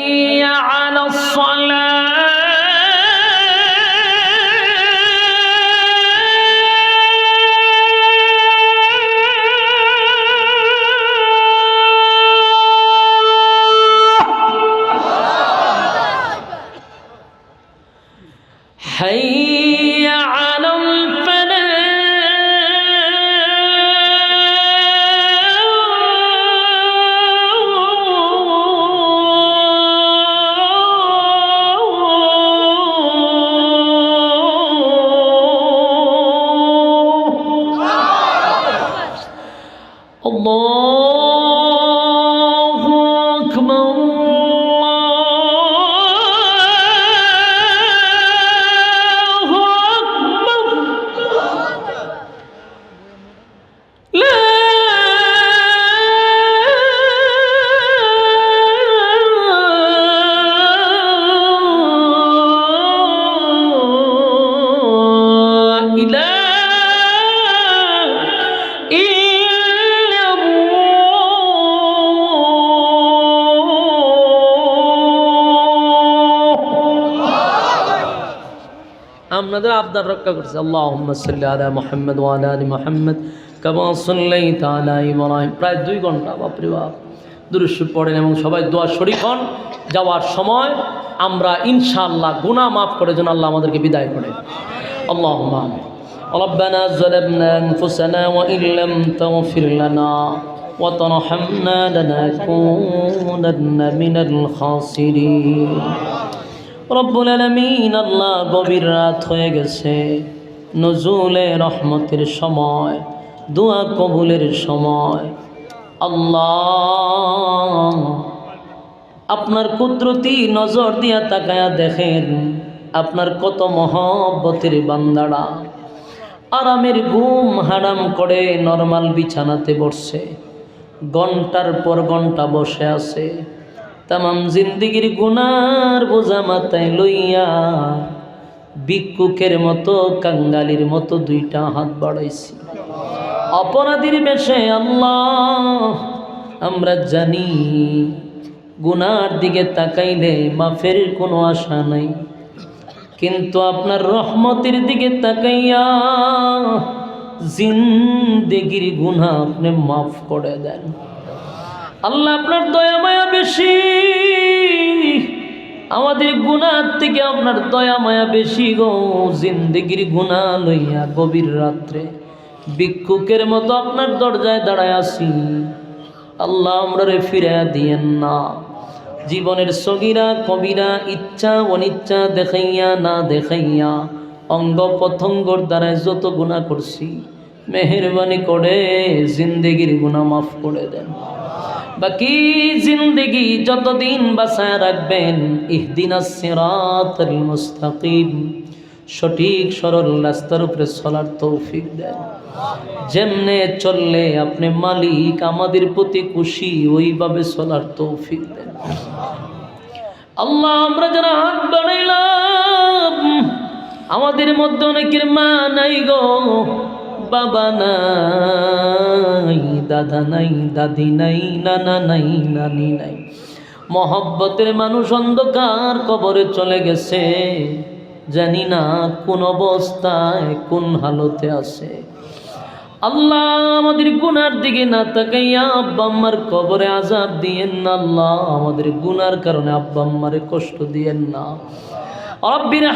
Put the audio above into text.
على الصلاة. حي Allah আপনাদের আবদার রক্ষা করছে আল্লাহুম্মা সাল্লি আলা মুহাম্মদ ওয়া আলা আলি মুহাম্মদ কামা সাল্লাইতা আলা ইব্রাহিম প্রায় দুই ঘন্টা বাপরে বাপ দুরুশ পড়েন এবং সবাই দোয়া শরীক হন যাওয়ার সময় আমরা ইনশাআল্লাহ গুনাহ মাফ করে যেন আল্লাহ আমাদেরকে বিদায় করে আল্লাহুম্মা আমিন ربنا ظلمنا أنفسنا وإن لم تغفر لنا وترحمنا لنكونن من الخاسرين রব্বুল আলমিন, আল্লাহ গভীর রাত হয়ে গেছে। নজুলে রহমতের সময়, দোয়া কবুলের সময়। আল্লাহ, আপনার কুদরতি নজর দিয়া তাকায়া দেখেন, আপনার কত মহব্বতের বান্দাড়া আরামের ঘুম হারাম করে নর্মাল বিছানাতে বসছে। ঘণ্টার পর ঘণ্টা বসে আছে। তামাম জিন্দিগির গুনার বোঝা মাথায় লইয়া ভিক্ষুকের মতো, কাঙ্গালির মতো দুইটা হাত বাড়াইছি। অপরাধীর বেশে আল্লাহ, আমরা জানি গুনার দিকে তাকাইলে মাফের কোনো আশা নাই। কিন্তু আপনার রহমতের দিকে তাকাইয়া জিন্দেগির গুনাহ আপনি মাফ করে দেন। আল্লাহ আপনার দয়া মায়া বেশি। আমাদের গুণার থেকে আপনার দয়া মায়া বেশি গো। জিন্দেগির গুণা লইয়া গভীর রাত্রে ভিক্ষুকের মতো আপনার দরজায় দাঁড়ায় আসি আল্লাহ আমরা রে ফিরে দিয়েন না। জীবনের সগিরা, কবিরা, ইচ্ছা, অনিচ্ছা দেখাইয়া, না দেখাইয়া অঙ্গ প্রত্যঙ্গর দ্বারায় যত গুণা করছি, মেহরবানি করে জিন্দেগির গুণা মাফ করে দেন। বাকি জিন্দেগি যতদিন বাসায় রাখবেন, ইহদিনা মুস্তাকিম। সঠিক, সরল রাস্তার উপরে চলার তৌফিক দেন। যেমনে চললে আপনি মালিক, আমাদের প্রতি খুশি, ওইভাবে চলার তৌফিক দেন। আল্লাহ, আমরা যারা হাত বানাইলাম আমাদের মধ্যে অনেকের মা নাই গো। বাবা নাই, দাদা নাই, দাদি নাই, নানা নাই, নানি নাই। মহব্বতের মানুষ অন্ধকার কবরে চলে গেছে। জানি না কোন অবস্থায় কোন হালতে আছে। আল্লাহ আমাদের গুনার দিকে না তাকাইয়া আব্বা আম্মার কবরে আজাব দিয়েন না। আল্লাহ আমাদের গুনার কারণে আব্বা আম্মারে কষ্ট দিয়েন না। রব্বির